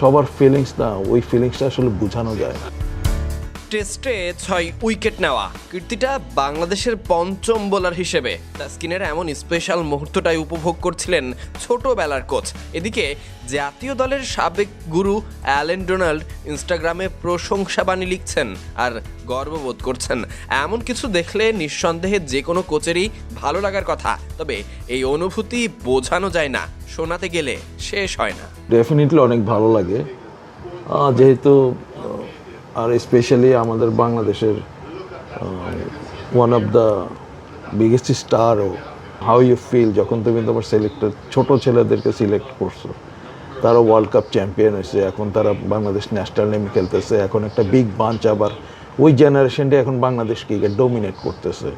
সবার ফিলিংস না ওই ফিলিংসটা আসলে বোঝানো যায় না। টেস্টে ছয় উইকেট নেওয়া। কীর্তিটা বাংলাদেশের পঞ্চম বোলার হিসেবে। তাস্কিনের এমন স্পেশাল মুহূর্তটাই উপভোগ করছিলেন ছোটবেলার কোচ। এদিকে, জাতীয় দলের সাবেক গুরু অ্যালেন ডোনাল্ড ইনস্টাগ্রামে প্রশংসাবাণী লিখছেন আর গর্ববোধ করছেন। এমন কিছু দেখলে নিঃসন্দেহে যে কোনো কোচেরই ভালো লাগার কথা। তবে এই অনুভূতি বোঝানো যায় না, শোনাতে গেলে শেষ হয় না। ডেফিনেটলি অনেক ভালো লাগে। যেহেতু আর স্পেশালি আমাদের বাংলাদেশের one of the biggest star O. How you feel যখন তুমি তোমার সিলেক্টেড ছোট ছেলেদেরকে সিলেক্ট করছ। তারা ওয়ার্ল্ড কাপ চ্যাম্পিয়ন হয়েছে, এখন তারা বাংলাদেশ ন্যাশনাল নেমে খেলতেছে, এখন একটা বিগ বাঞ্চ আবার ওই জেনারেশনটা এখন বাংলাদেশ ক্রিকেট ডোমিনেট করতেছে।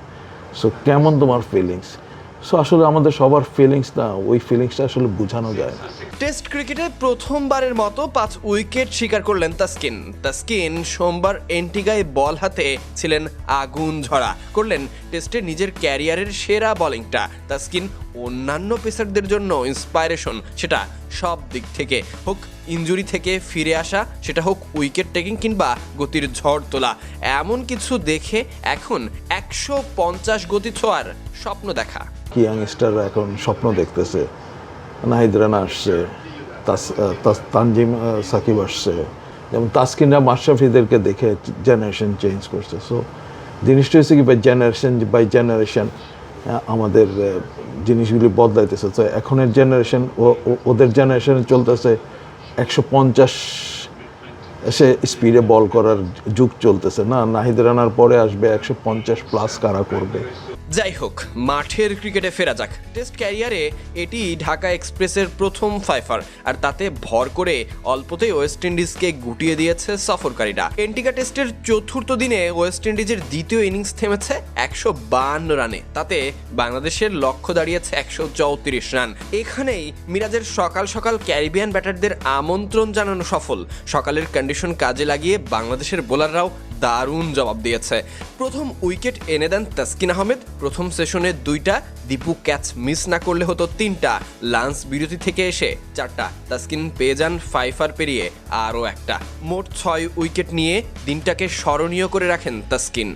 সো কেমন তোমার ফিলিংস সো আসলে আমাদের সবার ফিলিংস না, ওই ফিলিংসটা আসলে বোঝানো যায় না। টেস্ট ক্রিকেটে প্রথমবারের মতো পাঁচ উইকেট শিকার করলেন তাসকিন। তাসকিন সোমবার এন্টিগায় বল হাতে ছিলেন আগুন ঝরা, করলেন টেস্টে নিজের ক্যারিয়ারের সেরা বোলিংটা তাসকিন অন্যান্য পেসারদের জন্য ইন্সপায়ারেশন সেটা সব দিক থেকে হোক ইঞ্জুরি থেকে ফিরে আসা, সেটা হোক উইকেট টেকিং কিংবা গতির ঝড় তোলা। এমন কিছু দেখে এখন একশো পঞ্চাশ গতি ছোঁয়ার স্বপ্ন দেখা। কি ইয়াংস্টাররা এখন স্বপ্ন দেখতেছে? নাহিদ আসছে তানজিম সাকিব আসছে। যেমন তাসকিনরা মাশরাফিদেরকে দেখে জেনারেশন চেঞ্জ করছে। সো জিনিসটা হচ্ছে কি বাই জেনারেশন বাই জেনারেশন আমাদের জিনিসগুলি বদলাইতেছে। তো এখনের জেনারেশন ওদের জেনারেশনে চলতেছে একশো পঞ্চাশ সে স্পিডে বল করার যুগ চলতেছে। না, নাহিদ রানার পরে আসবে একশো পঞ্চাশ প্লাস কারা করবে? যাই হোক, মাঠের ক্রিকেটে ফেরা যাক। টেস্ট ক্যারিয়ারে এটি ঢাকা এক্সপ্রেসের প্রথম ফাইফার আর তাতে ভর করে অল্পতেই ওয়েস্ট ইন্ডিজকে গুটিয়ে দিয়েছে সফরকারীরা। এন্টিকা টেস্টের চতুর্থ দিনে ওয়েস্ট ইন্ডিজের দ্বিতীয় ইনিংস থেমেছে একশো বান্ন রানে। তাতে বাংলাদেশের লক্ষ্য দাঁড়িয়েছে একশো চৌত্রিশ রান। এখানেই মিরাজের সকাল সকাল ক্যারিবিয়ান ব্যাটারদের আমন্ত্রণ জানানো সফল। সকালের কন্ডিশন কাজে লাগিয়ে বাংলাদেশের বোলাররাও দারুণ জবাব দিয়েছে। প্রথম উইকেট এনে দেন তাসকিন আহমেদ। প্রথম সেশনে দুইটা, দীপু ক্যাচ মিস না করলে হতো তিনটা। লান্স বিরতি থেকে এসে চারটা। তাসকিন পেয়ে যান ফাইফার পেরিয়ে আরও একটা। মোট ছয় উইকেট নিয়ে দিনটাকে স্মরণীয় করে রাখেন Taskin.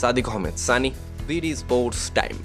Sadiq Ahmed, Sunny, BD sports time.